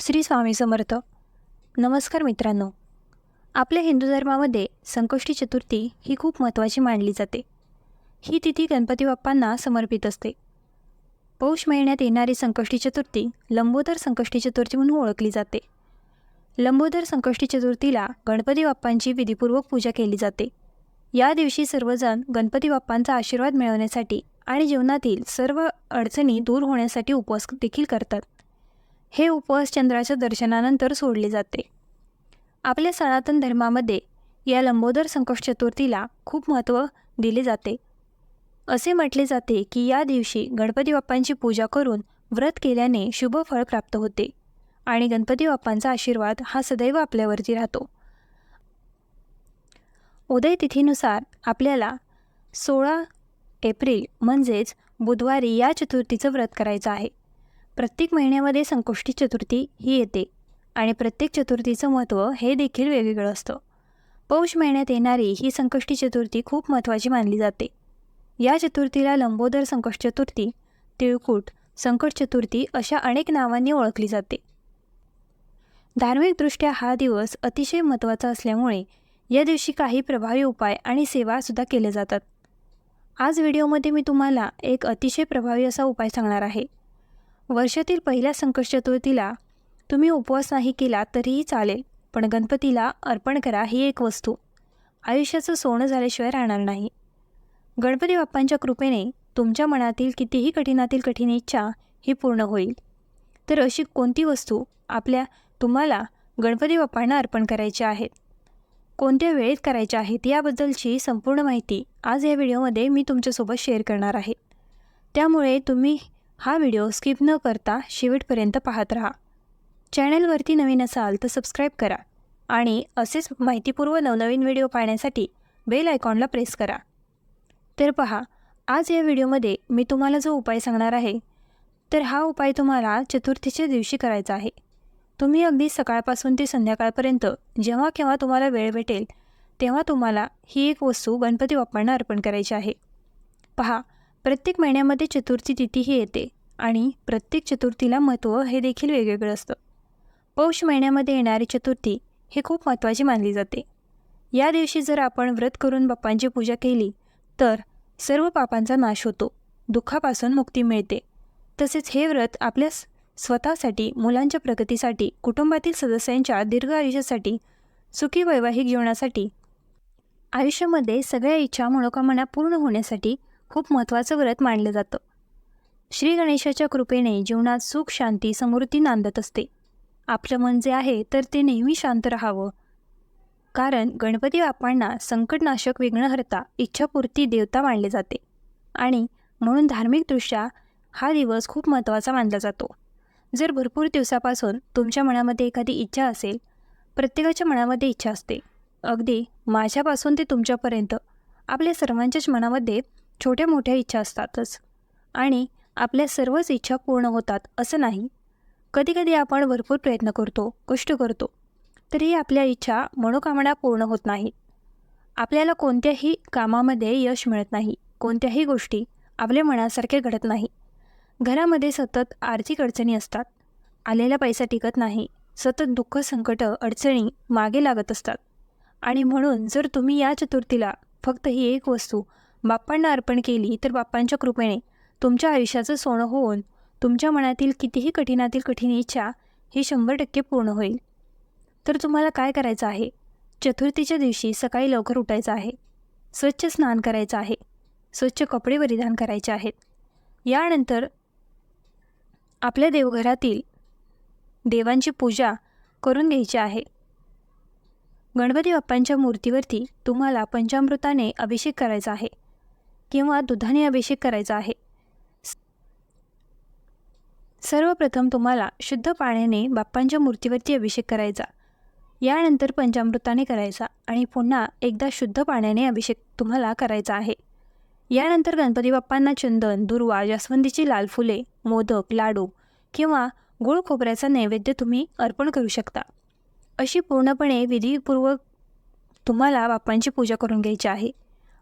श्री स्वामी समर्थ. नमस्कार मित्रांनो. आपल्या हिंदू धर्मामध्ये संकष्टी चतुर्थी ही खूप महत्त्वाची मानली जाते. ही तिथी गणपती बाप्पांना समर्पित असते. पौष महिन्यात येणारी संकष्टी चतुर्थी लंबोदर संकष्टी चतुर्थी म्हणून ओळखली जाते. लंबोदर संकष्टी चतुर्थीला गणपती बाप्पांची विधीपूर्वक पूजा केली जाते. या दिवशी सर्वजण गणपती बाप्पांचा आशीर्वाद मिळवण्यासाठी आणि जीवनातील सर्व अडचणी दूर होण्यासाठी उपवास देखील करतात. हे उपवास चंद्राच्या दर्शनानंतर सोडले जाते. आपल्या सनातन धर्मामध्ये या लंबोदर संकष्ट चतुर्थीला खूप महत्त्व दिले जाते. असे म्हटले जाते की या दिवशी गणपती बाप्पांची पूजा करून व्रत केल्याने शुभ फळ प्राप्त होते आणि गणपती बाप्पांचा आशीर्वाद हा सदैव आपल्यावरती राहतो. उदय तिथीनुसार आपल्याला सोळा एप्रिल म्हणजेच बुधवारी या चतुर्थीचं व्रत करायचं आहे. प्रत्येक महिन्यामध्ये संकष्टी चतुर्थी ही येते आणि प्रत्येक चतुर्थीचं महत्त्व हे देखील वेगवेगळं असतं. पौष महिन्यात येणारी ही संकष्टी चतुर्थी खूप महत्त्वाची मानली जाते. या चतुर्थीला लंबोदर संकष्ट चतुर्थी तिळकूट संकट चतुर्थी अशा अनेक नावांनी ओळखली जाते. धार्मिकदृष्ट्या हा दिवस अतिशय महत्त्वाचा असल्यामुळे या दिवशी काही प्रभावी उपाय आणि सेवासुद्धा केल्या जातात. आज व्हिडिओमध्ये मी तुम्हाला एक अतिशय प्रभावी असा उपाय सांगणार आहे. वर्षातील पहिल्या संकट चतुर्थीला तुम्ही उपवास नाही केला तरीही चालेल पण गणपतीला अर्पण करा ही एक वस्तू. आयुष्याचं सोनं झाल्याशिवाय राहणार नाही. गणपती बाप्पांच्या कृपेने तुमच्या मनातील कितीही कठीणातील कठीण इच्छा ही पूर्ण होईल. तर अशी कोणती वस्तू आपल्या तुम्हाला गणपती बाप्पांना अर्पण करायची आहेत कोणत्या वेळेत करायच्या आहेत याबद्दलची संपूर्ण माहिती आज या व्हिडिओमध्ये मी तुमच्यासोबत शेअर करणार आहे. त्यामुळे तुम्ही हा व्हिडिओ स्किप न करता शेवटपर्यंत पाहत राहा. चॅनलवरती नवीन असाल तर सबस्क्राईब करा आणि असेच माहितीपूर्व नवनवीन व्हिडिओ पाहण्यासाठी बेल आयकॉनला प्रेस करा. तर पहा आज या व्हिडिओमध्ये मी तुम्हाला जो उपाय सांगणार आहे तर हा उपाय तुम्हाला चतुर्थीच्या दिवशी करायचा आहे. तुम्ही अगदी सकाळपासून ते संध्याकाळपर्यंत जेव्हा केव्हा तुम्हाला वेळ भेटेल तेव्हा तुम्हाला ही एक वस्तू गणपती बाप्पांना अर्पण करायची आहे. पहा प्रत्येक महिन्यामध्ये चतुर्थी तिथी ही येते. आणि प्रत्येक चतुर्थीला महत्त्व हे देखील वेगवेगळं असतं. पौष महिन्यामध्ये येणारी चतुर्थी हे खूप महत्त्वाची मानली जाते. या दिवशी जर आपण व्रत करून बाप्पांची पूजा केली तर सर्व पापांचा नाश होतो दुःखापासून मुक्ती मिळते. तसेच हे व्रत आपल्या स्वतःसाठी मुलांच्या प्रगतीसाठी कुटुंबातील सदस्यांच्या दीर्घ आयुष्यासाठी सुखी वैवाहिक जीवनासाठी आयुष्यामध्ये सगळ्या इच्छा मनोकामना पूर्ण होण्यासाठी खूप महत्त्वाचं व्रत मानलं जातं. श्री गणेशाच्या कृपेने जीवनात सुख शांती समृद्धी नांदत असते. आपलं मन जे आहे तर ते नेहमी शांत राहावं. कारण गणपती बाप्पांना संकटनाशक विघ्नहर्ता इच्छापूर्ती देवता मानले जाते. आणि म्हणून धार्मिकदृष्ट्या हा दिवस खूप महत्त्वाचा मानला जातो. जर भरपूर दिवसापासून तुमच्या मनामध्ये एखादी इच्छा असेल प्रत्येकाच्या मनामध्ये इच्छा असते. अगदी माझ्यापासून ते तुमच्यापर्यंत आपल्या सर्वांच्याच मनामध्ये छोट्या मोठ्या इच्छा असतातच. आणि आपल्या सर्वच इच्छा पूर्ण होतात असं नाही. कधीकधी आपण भरपूर प्रयत्न करतो कष्ट करतो तरीही आपल्या इच्छा मनोकामना पूर्ण होत नाहीत आपल्याला कोणत्याही कामामध्ये यश मिळत नाही कोणत्याही गोष्टी आपल्या मनासारखे घडत नाही. घरामध्ये सतत आर्थिक अडचणी असतात आलेला पैसा टिकत नाही सतत दुःख संकट अडचणी मागे लागत असतात. आणि म्हणून जर तुम्ही या चतुर्थीला फक्त ही एक वस्तू बाप्पांना अर्पण केली तर बाप्पांच्या कृपेने तुमच्या आयुष्याचं सोनं होऊन तुमच्या मनातील कितीही कठीणातील कठीण इच्छा ही शंभर टक्के पूर्ण होईल. तर तुम्हाला काय करायचं आहे? चतुर्थीच्या दिवशी सकाळी लवकर उठायचं आहे. स्वच्छ स्नान करायचं आहे. स्वच्छ कपडे परिधान करायचे आहेत. यानंतर आपल्या देवघरातील देवांची पूजा करून घ्यायची आहे. गणपती बाप्पांच्या मूर्तीवरती तुम्हाला पंचामृताने अभिषेक करायचा आहे किंवा दुधाने अभिषेक करायचा आहे. सर्वप्रथम तुम्हाला शुद्ध पाण्याने बाप्पांच्या मूर्तीवरती अभिषेक करायचा. यानंतर पंचामृताने करायचा आणि पुन्हा एकदा शुद्ध पाण्याने अभिषेक तुम्हाला करायचा आहे. यानंतर गणपती बाप्पांना चंदन दुर्वा जास्वंदीची लाल फुले मोदक लाडू किंवा गुळ खोबऱ्याचा नैवेद्य तुम्ही अर्पण करू शकता. अशी पूर्णपणे विधीपूर्वक तुम्हाला बाप्पांची पूजा करून घ्यायची आहे.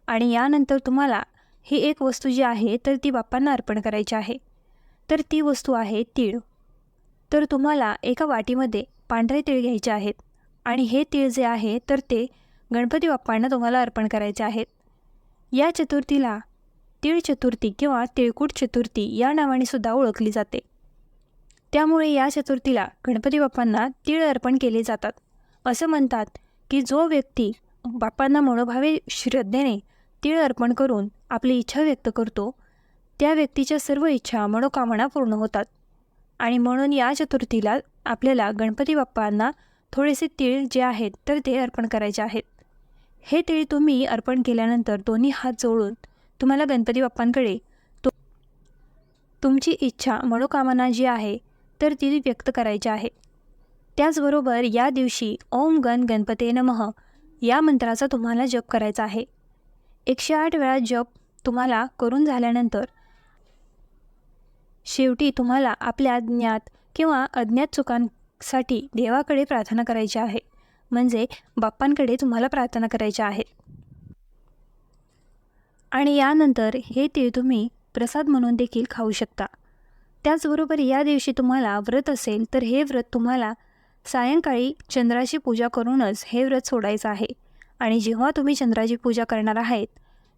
आणि यानंतर तुम्हाला ही एक वस्तू जी आहे तर ती बाप्पांना अर्पण करायची आहे. तर ती वस्तू आहे तीळ. तर तुम्हाला एका वाटीमध्ये पांढरे तीळ घ्यायचे आहेत आणि हे तीळ जे आहे तर ते गणपती बाप्पांना तुम्हाला अर्पण करायचे आहेत. या चतुर्थीला तीळ चतुर्थी किंवा तिळकूट चतुर्थी या नावाने सुद्धा ओळखली जाते. त्यामुळे या चतुर्थीला गणपती बाप्पांना तीळ अर्पण केले जातात. असं म्हणतात की जो व्यक्ती बाप्पांना मनोभावे श्रद्धेने तीळ अर्पण करून आपली इच्छा व्यक्त करतो त्या व्यक्तीच्या सर्व इच्छा मनोकामना पूर्ण होतात. आणि म्हणून या चतुर्थीला आपल्याला गणपती बाप्पांना थोडेसे तीळ जे आहेत तर ते अर्पण करायचे आहेत. हे तीळ तुम्ही अर्पण केल्यानंतर दोन्ही हात जोडून तुम्हाला गणपती बाप्पांकडे तो तुमची इच्छा मनोकामना जी आहे तर ती व्यक्त करायची आहे. त्याचबरोबर या दिवशी ओम गण गणपते नमः या मंत्राचा तुम्हाला जप करायचा आहे. एकशे आठ वेळा जप तुम्हाला करून झाल्यानंतर शेवटी तुम्हाला आपल्या ज्ञात किंवा अज्ञात चुकांसाठी देवाकडे प्रार्थना करायची आहे. म्हणजे बाप्पांकडे तुम्हाला प्रार्थना करायच्या आहेत आणि यानंतर हे तीळ तुम्ही प्रसाद म्हणून देखील खाऊ शकता. त्याचबरोबर या दिवशी तुम्हाला व्रत असेल तर हे व्रत तुम्हाला सायंकाळी चंद्राची पूजा करूनच हे व्रत सोडायचं आहे. आणि जेव्हा तुम्ही चंद्राची पूजा करणार आहेत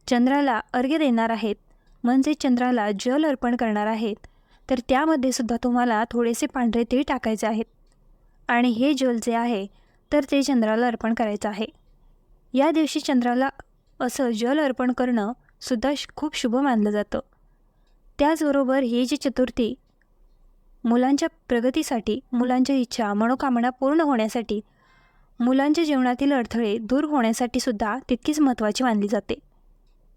चंद्राला अर्घ्य देणार आहेत म्हणजे चंद्राला जल अर्पण करणार आहेत तर त्यामध्ये सुद्धा तुम्हाला थोडेसे पांढरे तीळ टाकायचे आहेत. आणि हे जल जे आहे तर ते चंद्राला अर्पण करायचं आहे. या दिवशी चंद्राला असं जल अर्पण करणं सुद्धा खूप शुभ मानलं जातं. त्याचबरोबर ही जी चतुर्थी मुलांच्या प्रगतीसाठी मुलांच्या इच्छा मनोकामना पूर्ण होण्यासाठी मुलांच्या जीवनातील अडथळे दूर होण्यासाठी सुद्धा तितकीच महत्त्वाची मानली जाते.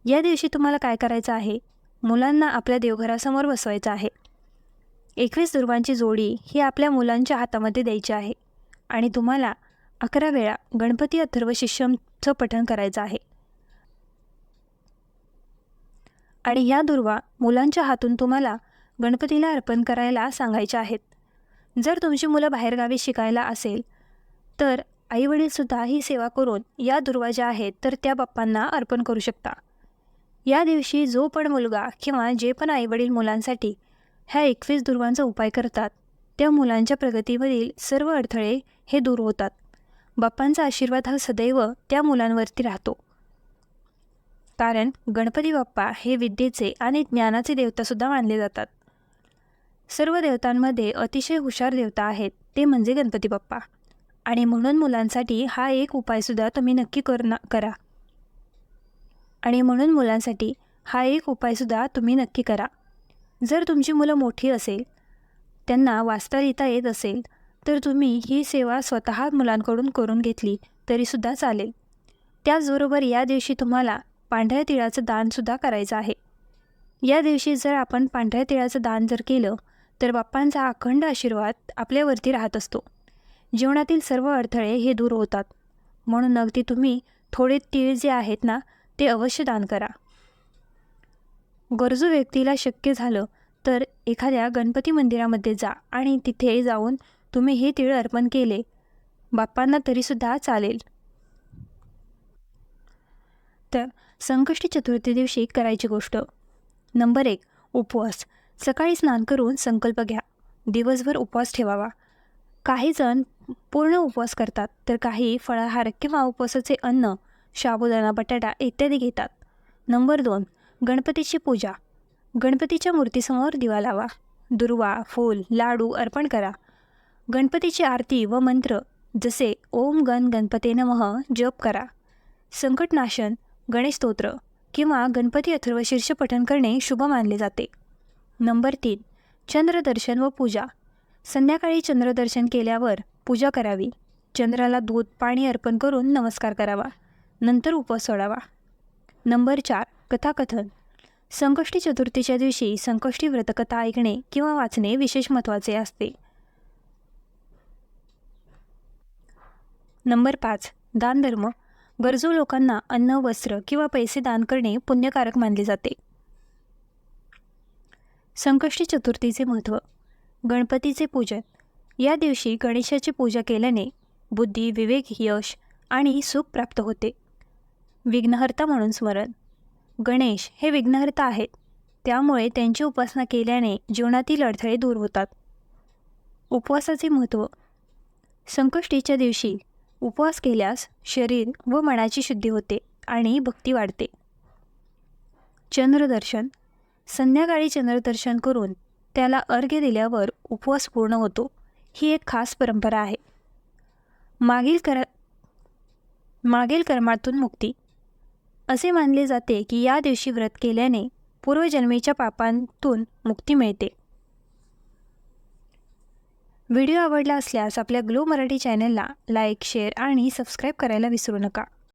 या दिवशी तुम्हाला काय करायचं आहे? मुलांना आपल्या देवघरासमोर बसवायचं आहे. एकवीस दुर्वांची जोडी ही आपल्या मुलांच्या हातामध्ये द्यायची आहे. आणि तुम्हाला अकरा वेळा गणपती अथर्व शिष्यमचं पठण करायचं आहे. आणि ह्या दुर्वा मुलांच्या हातून तुम्हाला गणपतीला अर्पण करायला सांगायच्या आहेत. जर तुमची मुलं बाहेरगावी शिकायला असेल तर आईवडीलसुद्धा ही सेवा करून या दुर्वा ज्या आहेत तर त्या बाप्पांना अर्पण करू शकता. या दिवशी जो पण मुलगा किंवा जे पण आईवडील मुलांसाठी ह्या एकवीस दुर्वांचा उपाय करतात. त्या मुलांच्या प्रगतीवरील सर्व अडथळे हे दूर होतात. बाप्पांचा आशीर्वाद हा सदैव त्या मुलांवरती राहतो. कारण गणपती बाप्पा हे विद्येचे आणि ज्ञानाचे देवतासुद्धा मानले जातात. सर्व देवतांमध्ये अतिशय हुशार देवता आहेत ते म्हणजे गणपती बाप्पा. आणि म्हणून मुलांसाठी हा एक उपायसुद्धा तुम्ही नक्की करना करा. आणि म्हणून मुलांसाठी हा एक उपायसुद्धा तुम्ही नक्की करा. जर तुमची मुलं मोठी असेल त्यांना वाचता लिहिता येत असेल तर तुम्ही ही सेवा स्वतः मुलांकडून करून घेतली तरीसुद्धा चालेल. त्याचबरोबर या दिवशी तुम्हाला पांढऱ्या तिळाचं दानसुद्धा करायचं आहे. या दिवशी जर आपण पांढऱ्या तिळाचं दान जर केलं तर बाप्पांचा अखंड आशीर्वाद आपल्यावरती राहत असतो. जीवनातील सर्व अडथळे हे दूर होतात. म्हणून अगदी तुम्ही थोडे तीळ जे आहेत ना ते अवश्य दान करा. गरजू व्यक्तीला शक्य झालं तर एखाद्या गणपती मंदिरामध्ये जा आणि तिथे जाऊन तुम्ही हे तीळ अर्पण केले. बाप्पांना तरीसुद्धा चालेल. तर संकष्टी चतुर्थी दिवशी करायची गोष्ट. नंबर एक उपवास. सकाळी स्नान करून संकल्प घ्या. दिवसभर उपवास ठेवावा. काही जण पूर्ण उपवास करतात तर काही फळाहार किंवा उपवासाचे अन्न शाबुदाना बटाटा इत्यादी घेतात. नंबर दोन गणपतीची पूजा. गणपतीच्या मूर्तीसमोर दिवा लावा. दुर्वा फूल लाडू अर्पण करा. गणपतीची आरती व मंत्र जसे ओम गण गणपते नमः जप करा. संकटनाशन गणेश स्तोत्र किंवा गणपती अथर्व पठन करणे शुभ मानले जाते. नंबर तीन चंद्रदर्शन व पूजा. संध्याकाळी चंद्रदर्शन केल्यावर पूजा करावी. चंद्राला दूध पाणी अर्पण करून नमस्कार करावा. नंतर उपवास सोडावा. नंबर चार कथाकथन. संकष्टी चतुर्थीच्या दिवशी संकष्टी व्रतकथा ऐकणे किंवा वाचणे विशेष महत्त्वाचे असते. नंबर पाच. दानधर्म. गरजू लोकांना अन्न वस्त्र किंवा पैसे दान करणे पुण्यकारक मानले जाते. संकष्टी चतुर्थीचे महत्त्व. गणपतीचे पूजन. या दिवशी गणेशाची पूजा केल्याने बुद्धी विवेक यश आणि सुख प्राप्त होते. विघ्नहर्ता म्हणून स्मरण. गणेश हे विघ्नहर्ता आहेत. त्यामुळे त्यांची उपासना केल्याने जीवनातील अडथळे दूर होतात. उपवासाचे महत्त्व. संकष्टीच्या दिवशी उपवास केल्यास शरीर व मनाची शुद्धी होते आणि भक्ती वाढते. चंद्रदर्शन. संध्याकाळी चंद्रदर्शन करून त्याला अर्घ्य दिल्यावर उपवास पूर्ण होतो. ही एक खास परंपरा आहे. मागील कर मागील कर्मातून मुक्ती. असे मानले जाते की या दिवशी व्रत केल्याने पूर्वजन्मीच्या पापांतून मुक्ती मिळते. व्हिडिओ आवडला असल्यास आपल्या ग्लो मराठी चॅनलला लाईक शेअर आणि सबस्क्राईब करायला विसरू नका.